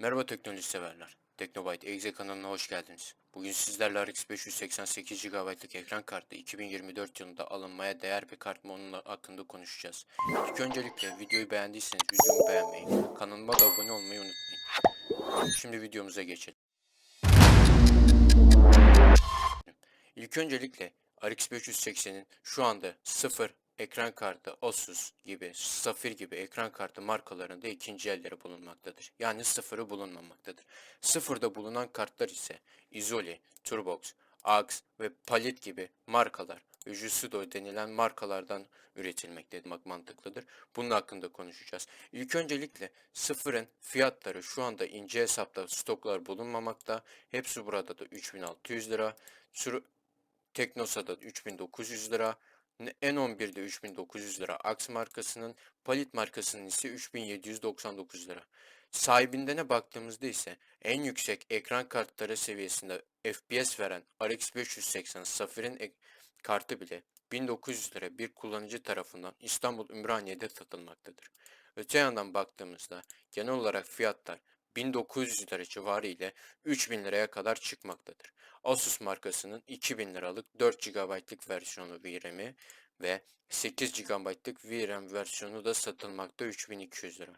Merhaba teknoloji severler. Teknobyte Exe kanalına hoş geldiniz. Bugün sizlerle RX 588 GB'lık ekran kartı 2024 yılında alınmaya değer bir kart mı onun hakkında konuşacağız. İlk öncelikle videoyu beğendiyseniz videomu beğenmeyi, kanalıma da abone olmayı unutmayın. Şimdi videomuza geçelim. İlk öncelikle RX 580'in şu anda sıfır ekran kartı Asus gibi, Safir gibi ekran kartı markalarında ikinci elleri bulunmaktadır. Yani sıfırı bulunmamaktadır. Sıfırda bulunan kartlar ise Izoli, Turbox, AX ve Palit gibi markalar ve Jusudo denilen markalardan üretilmektedir. Bak mantıklıdır. Bunun hakkında konuşacağız. İlk öncelikle sıfırın fiyatları şu anda ince hesapta stoklar bulunmamakta. Hepsi burada da 3600 lira. Sur Teknosa'da 3900 lira. N11'de 3900 lira. Ax markasının, Palit markasının ise 3799 lira. Sahibindene baktığımızda ise en yüksek ekran kartları seviyesinde FPS veren RX 580 Safir'in kartı bile 1900 lira bir kullanıcı tarafından İstanbul Ümraniye'de satılmaktadır. Öte yandan baktığımızda genel olarak fiyatlar 1900 lira civarı ile 3000 liraya kadar çıkmaktadır. Asus markasının 2000 liralık 4 GB'lık versiyonu VRAM'i ve 8 GB'lık VRAM versiyonu da satılmakta 3200 lira.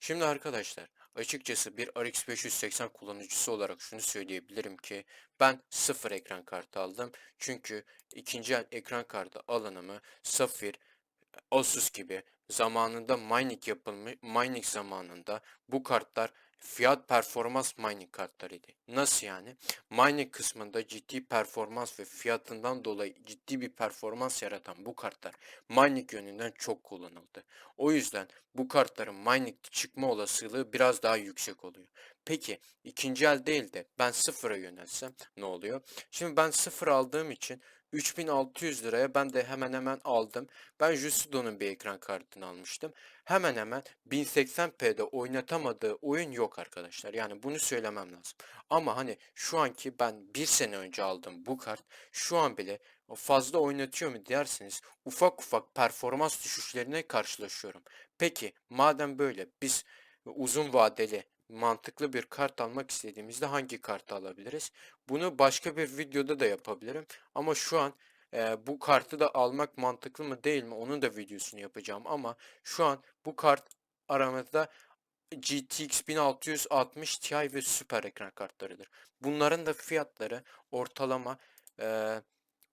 Şimdi arkadaşlar açıkçası bir RX 580 kullanıcısı olarak şunu söyleyebilirim ki ben sıfır ekran kartı aldım. Çünkü ikinci el ekran kartı alanımı Safir, Asus gibi zamanında mining yapılmış mining zamanında bu kartlar fiyat performans mining kartlarıydı. Nasıl yani? Mining kısmında ciddi performans ve fiyatından dolayı ciddi bir performans yaratan bu kartlar mining yönünden çok kullanıldı. O yüzden bu kartların mining çıkma olasılığı biraz daha yüksek oluyor. Peki ikinci el değil de ben sıfıra yönelsem ne oluyor? Şimdi ben sıfır aldığım için 3600 liraya ben de hemen hemen aldım. Ben Jusido'nun bir ekran kartını almıştım. Hemen hemen 1080p'de oynatamadığı oyun yok arkadaşlar. Yani bunu söylemem lazım. Ama hani şu anki ben bir sene önce aldım bu kart. Şu an bile fazla oynatıyor mu derseniz ufak ufak performans düşüşlerine karşılaşıyorum. Peki madem böyle biz uzun vadeli mantıklı bir kart almak istediğimizde hangi kartı alabiliriz? Bunu başka bir videoda da yapabilirim. Ama şu an e, bu kartı da almak mantıklı mı değil mi onun da videosunu yapacağım. Ama şu an bu kart aramızda GTX 1660 Ti ve süper ekran kartlarıdır. Bunların da fiyatları ortalama e,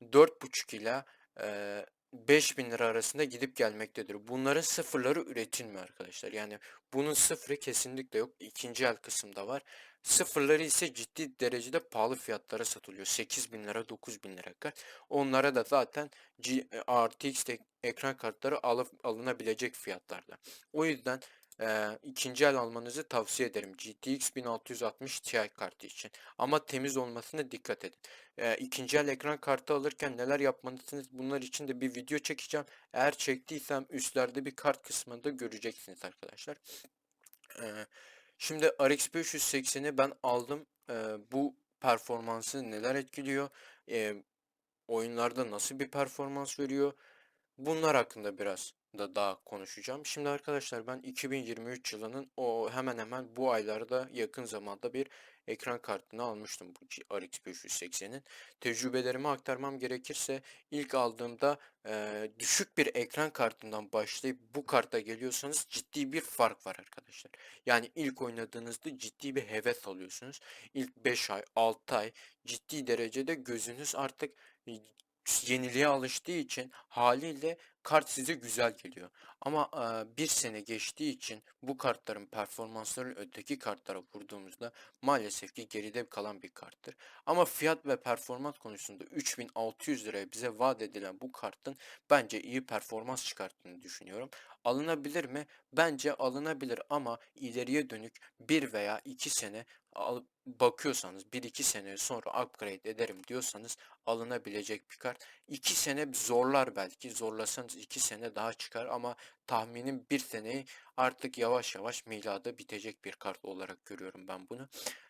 4.5 ila e, 5000 lira arasında gidip gelmektedir. Bunların sıfırları üretilmiyor arkadaşlar. Yani bunun sıfırı kesinlikle yok. İkinci el kısımda var. Sıfırları ise ciddi derecede pahalı fiyatlara satılıyor. 8000 lira 9000 lira kadar. Onlara da zaten G RTX ekran kartları alıp alınabilecek fiyatlarda. O yüzden eee, ikinci el almanızı tavsiye ederim. GTX 1660 Ti kartı için. Ama temiz olmasına dikkat edin. Eee, ikinci el ekran kartı alırken neler yapmalısınız bunlar için de bir video çekeceğim. Eğer çektiysem üstlerde bir kart kısmında göreceksiniz arkadaşlar. Eee, şimdi RX 580'i ben aldım. Eee, bu performansı neler etkiliyor? Eee, oyunlarda nasıl bir performans veriyor? Bunlar hakkında biraz da daha konuşacağım. Şimdi arkadaşlar ben 2023 yılının o hemen hemen bu aylarda yakın zamanda bir ekran kartını almıştım bu RX 580'in. Tecrübelerimi aktarmam gerekirse ilk aldığımda eee, düşük bir ekran kartından başlayıp bu karta geliyorsanız ciddi bir fark var arkadaşlar. Yani ilk oynadığınızda ciddi bir heves alıyorsunuz. İlk 5 ay, 6 ay ciddi derecede gözünüz artık e, yeniliğe alıştığı için haliyle kart size güzel geliyor. Ama e, bir sene geçtiği için bu kartların performansları öteki kartlara vurduğumuzda maalesef ki geride kalan bir karttır. Ama fiyat ve performans konusunda 3600 liraya bize vaat edilen bu kartın bence iyi performans çıkarttığını düşünüyorum. Alınabilir mi? Bence alınabilir ama ileriye dönük bir veya iki sene al- bakıyorsanız 1-2 sene sonra upgrade ederim diyorsanız alınabilecek bir kart. 2 sene zorlar belki zorlasanız 2 sene daha çıkar ama tahminim 1 seneyi artık yavaş yavaş milada bitecek bir kart olarak görüyorum ben bunu.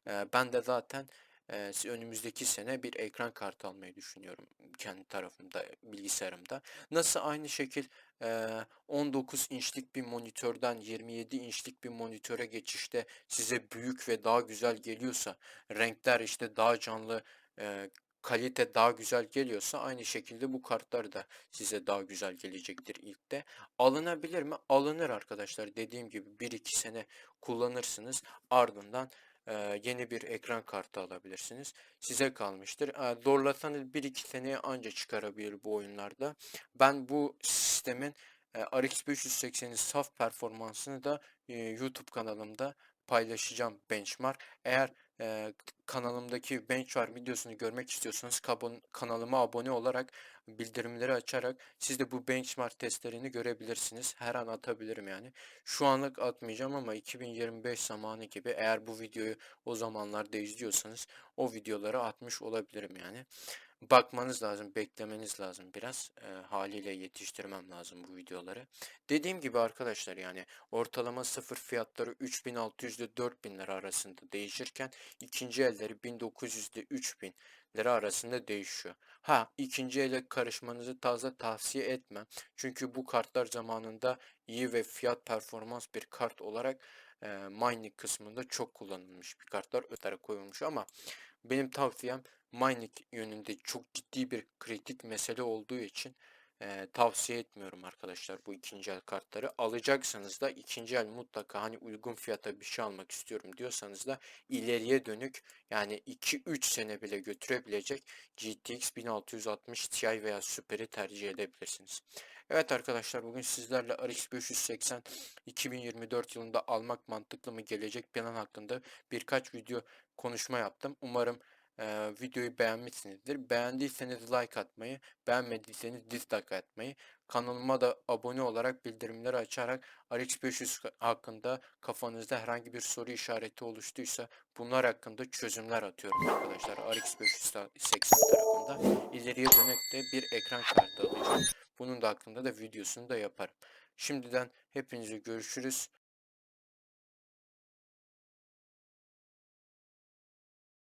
Ee, ben de zaten e, önümüzdeki sene bir ekran kartı almayı düşünüyorum kendi tarafımda bilgisayarımda. Nasıl aynı şekil e, 19 inçlik bir monitörden 27 inçlik bir monitöre geçişte size büyük ve daha güzel geliyorsa, renkler işte daha canlı, e, kalite daha güzel geliyorsa aynı şekilde bu kartlar da size daha güzel gelecektir ilk de. Alınabilir mi? Alınır arkadaşlar. Dediğim gibi 1-2 sene kullanırsınız. Ardından e, yeni bir ekran kartı alabilirsiniz. Size kalmıştır. E, zorlasanız 1-2 seneye anca çıkarabilir bu oyunlarda. Ben bu sistemin e, RX 580'in saf performansını da e, YouTube kanalımda paylaşacağım benchmark. Eğer e, kanalımdaki benchmark videosunu görmek istiyorsanız kanalıma abone olarak bildirimleri açarak siz de bu benchmark testlerini görebilirsiniz. Her an atabilirim yani. Şu anlık atmayacağım ama 2025 zamanı gibi eğer bu videoyu o zamanlarda izliyorsanız o videoları atmış olabilirim yani. Bakmanız lazım, beklemeniz lazım biraz. Eee, haliyle yetiştirmem lazım bu videoları. Dediğim gibi arkadaşlar yani ortalama sıfır fiyatları 3600 ile 4000 lira arasında değişirken ikinci elleri 1900 ile 3000 lira arasında değişiyor. Ha ikinci ele karışmanızı taze tavsiye etmem. Çünkü bu kartlar zamanında iyi ve fiyat performans bir kart olarak eee mining kısmında çok kullanılmış bir kartlar ötere koyulmuş ama benim tavsiyem mining yönünde çok ciddi bir kritik mesele olduğu için eee, tavsiye etmiyorum arkadaşlar bu ikinci el kartları. Alacaksanız da ikinci el mutlaka hani uygun fiyata bir şey almak istiyorum diyorsanız da ileriye dönük yani 2-3 sene bile götürebilecek GTX 1660 Ti veya Super'i tercih edebilirsiniz. Evet arkadaşlar bugün sizlerle RX 580 2024 yılında almak mantıklı mı gelecek plan hakkında birkaç video konuşma yaptım. Umarım eee, videoyu beğenmişsinizdir. Beğendiyseniz like atmayı, beğenmediyseniz dislike atmayı, kanalıma da abone olarak bildirimleri açarak RX 500 hakkında kafanızda herhangi bir soru işareti oluştuysa bunlar hakkında çözümler atıyorum arkadaşlar. RX 580 tarafında ileriye dönük de bir ekran kartı alacağım. Bunun da hakkında da videosunu da yaparım. Şimdiden hepinize görüşürüz.